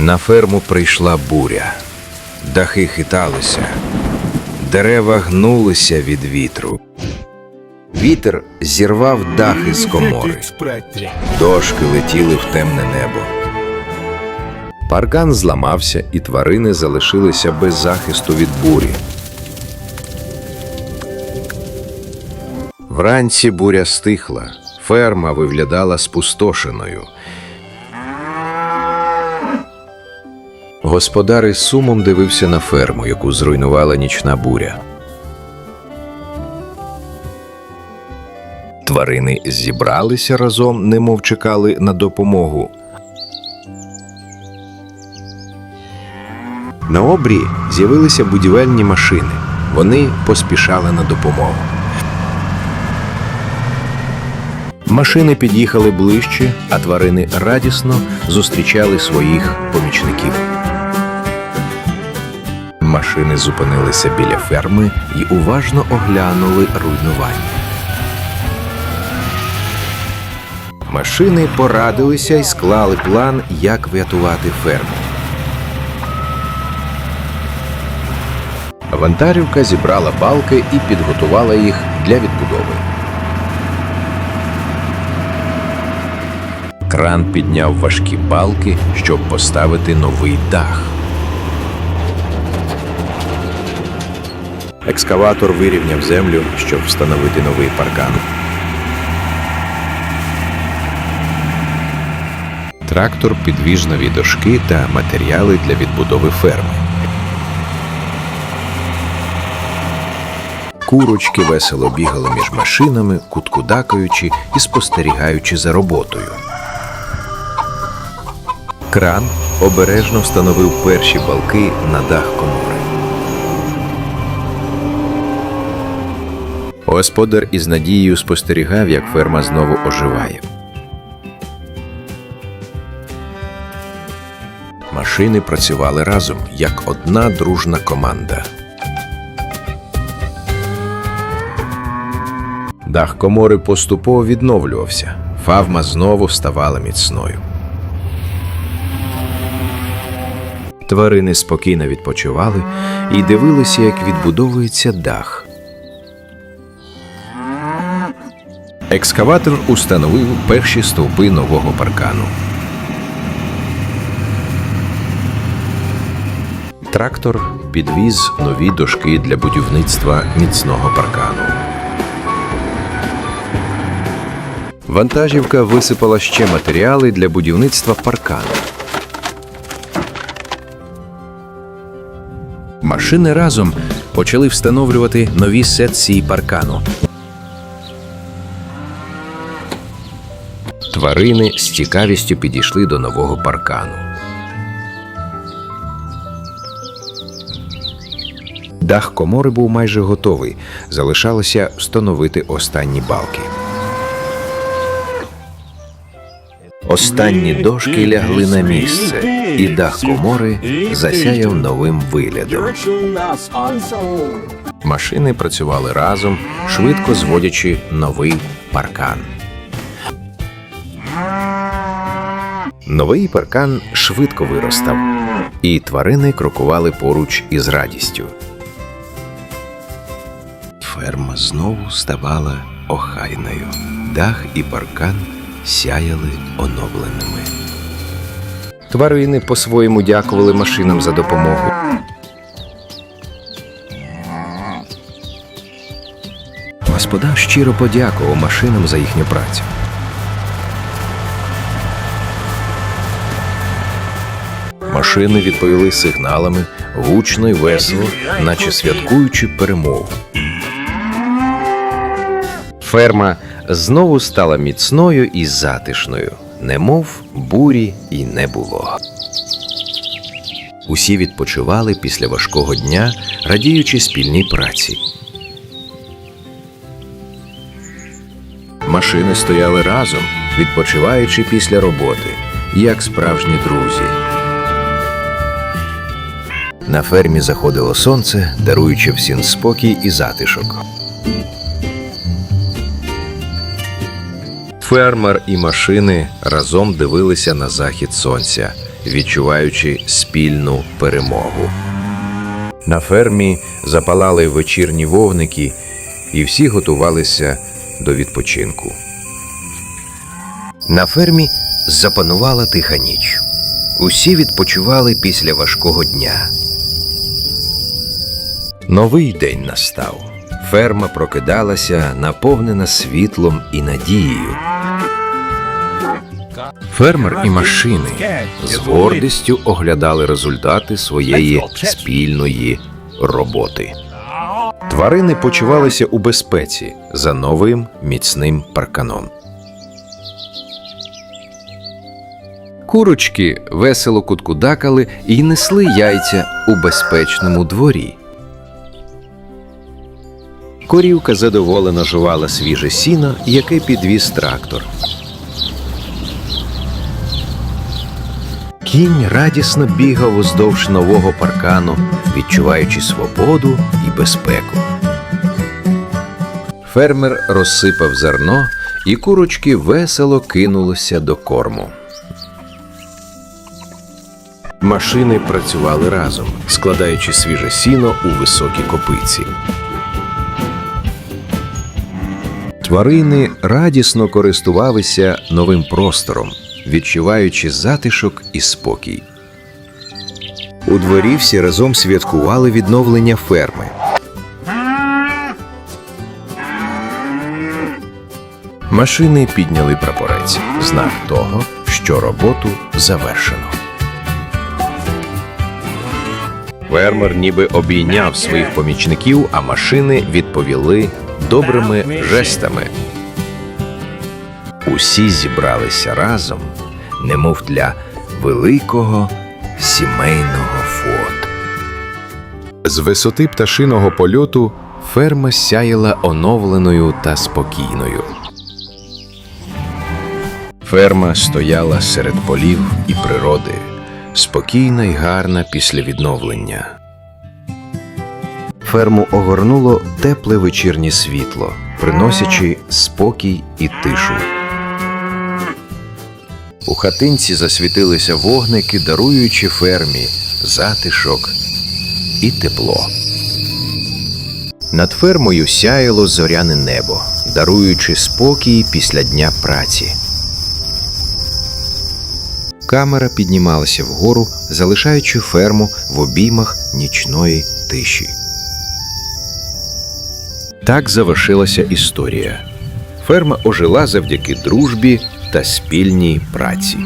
На ферму прийшла буря. Дахи хиталися, дерева гнулися від вітру. Вітер зірвав дахи з комори. Дошки летіли в темне небо. Паркан зламався, і тварини залишилися без захисту від бурі. Вранці буря стихла, ферма виглядала спустошеною. Господар із сумом дивився на ферму, яку зруйнувала нічна буря. Тварини зібралися разом, немов чекали на допомогу. На обрії з'явилися будівельні машини. Вони поспішали на допомогу. Машини під'їхали ближче, а тварини радісно зустрічали своїх помічників. Машини зупинилися біля ферми і уважно оглянули руйнування. Машини порадилися і склали план, як врятувати ферму. Вантарівка зібрала балки і підготувала їх для відбудови. Кран підняв важкі балки, щоб поставити новий дах. Екскаватор вирівняв землю, щоб встановити новий паркан. Трактор підвіз нові дошки та матеріали для відбудови ферми. Курочки весело бігали між машинами, куткудакаючи і спостерігаючи за роботою. Кран обережно встановив перші балки на дах комори. Господар із надією спостерігав, як ферма знову оживає. Машини працювали разом як одна дружна команда. Дах комори поступово відновлювався. Фавма знову ставала міцною. Тварини спокійно відпочивали і дивилися, як відбудовується дах. Екскаватор установив перші стовпи нового паркану. Трактор підвіз нові дошки для будівництва міцного паркану. Вантажівка висипала ще матеріали для будівництва паркану. Машини разом почали встановлювати нові секції паркану. Тварини з цікавістю підійшли до нового паркану. Дах комори був майже готовий. Залишалося встановити останні балки. Останні дошки лягли на місце, і дах комори засяяв новим виглядом. Машини працювали разом, швидко зводячи новий паркан. Новий паркан швидко виростав, і тварини крокували поруч із радістю. Ферма знову ставала охайною. Дах і паркан сяяли оновленими. Тварини по-своєму дякували машинам за допомогу. Господар щиро подякував машинам за їхню працю. Машини відповіли сигналами гучно й весело, наче святкуючи перемогу. Ферма знову стала міцною і затишною, немов бурі й не було. Усі відпочивали після важкого дня, радіючи спільній праці. Машини стояли разом, відпочиваючи після роботи, як справжні друзі. На фермі заходило сонце, даруючи всім спокій і затишок. Фермер і машини разом дивилися на захід сонця, відчуваючи спільну перемогу. На фермі запалали вечірні вогники, і всі готувалися до відпочинку. На фермі запанувала тиха ніч. Усі відпочивали після важкого дня. Новий день настав. Ферма прокидалася, наповнена світлом і надією. Фермер і машини з гордістю оглядали результати своєї спільної роботи. Тварини почувалися у безпеці за новим міцним парканом. Курочки весело куткудакали і несли яйця у безпечному дворі. Корівка задоволено жувала свіже сіно, яке підвіз трактор. Кінь радісно бігав уздовж нового паркану, відчуваючи свободу і безпеку. Фермер розсипав зерно, і курочки весело кинулися до корму. Машини працювали разом, складаючи свіже сіно у високі копиці. Тварини радісно користувалися новим простором, відчуваючи затишок і спокій. У дворі всі разом святкували відновлення ферми. Машини підняли прапорець, знак того, що роботу завершено. Фермер ніби обійняв своїх помічників, а машини відповіли добрими жестами. Усі зібралися разом, немов для великого сімейного фото. З висоти пташиного польоту ферма сяяла оновленою та спокійною. Ферма стояла серед полів і природи, спокійна й гарна після відновлення. Ферму огорнуло тепле вечірнє світло, приносячи спокій і тишу. У хатинці засвітилися вогники, даруючи фермі затишок і тепло. Над фермою сяяло зоряне небо, даруючи спокій після дня праці. Камера піднімалася вгору, залишаючи ферму в обіймах нічної тиші. Так завершилася історія. Ферма ожила завдяки дружбі та спільній праці.